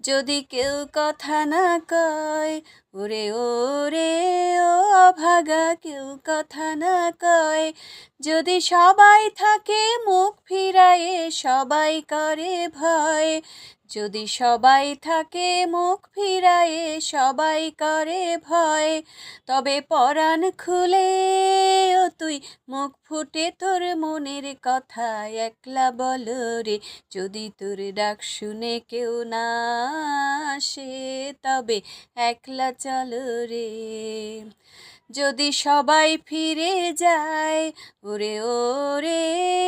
যদি কেউ কথা না কয়, ওরে ওরে, ও ভাগা, কেউ কথা না কয়। যদি সবাই থাকে মুখ ফিরায়ে, সবাই করে ভয়। যদি সবাই থাকে মুখ ফিরায়ে সবাই করে ভয়, তবে পরাণ খুলে ও তুই মুখ ফুটে তোর মনের কথা একলা বল রে। যদি তোর ডাক শুনে কেউ না আসে তবে একলা চল রে। যদি সবাই ফিরে যায়, ওরে ওরে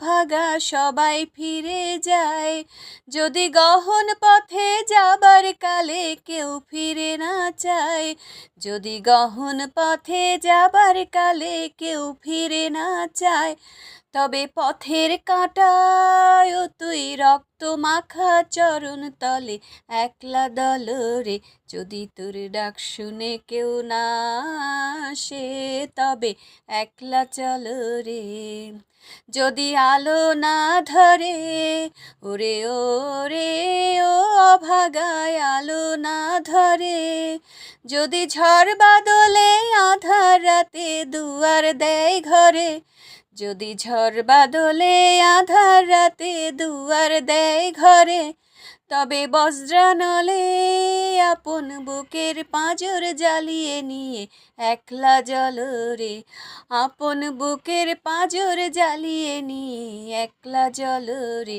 ও অভাগা সবাই ফিরে যায়। যদি গহন পথে যাবার কালে কেউ ফিরে না চায়, যদি গহন পথে যাবার কালে কেউ ফিরে না চায় তবে পথের কাঁটায় তুই রক্ত মাখা চরণ তলে একলা দল রে। যদি তোর ডাক শুনে কেউ না আসে, তবে একলা চল রে। যদি আলো না ধরে, ওরে ওরে, ও অভাগায় আলো না ধরে। যদি ঝড় বাদলে আধার রাতে দুয়ার দেয় ঘরে যদি ঝড় বাদলে আধার রাতে দুয়ার দেয় ঘরে, তবে বজ্রানলে আপন বুকের পাঁজর জ্বালিয়ে নিয়ে একলা জল রে। আপন বুকের পাঁজর জ্বালিয়ে নিয়ে একলা জল রে।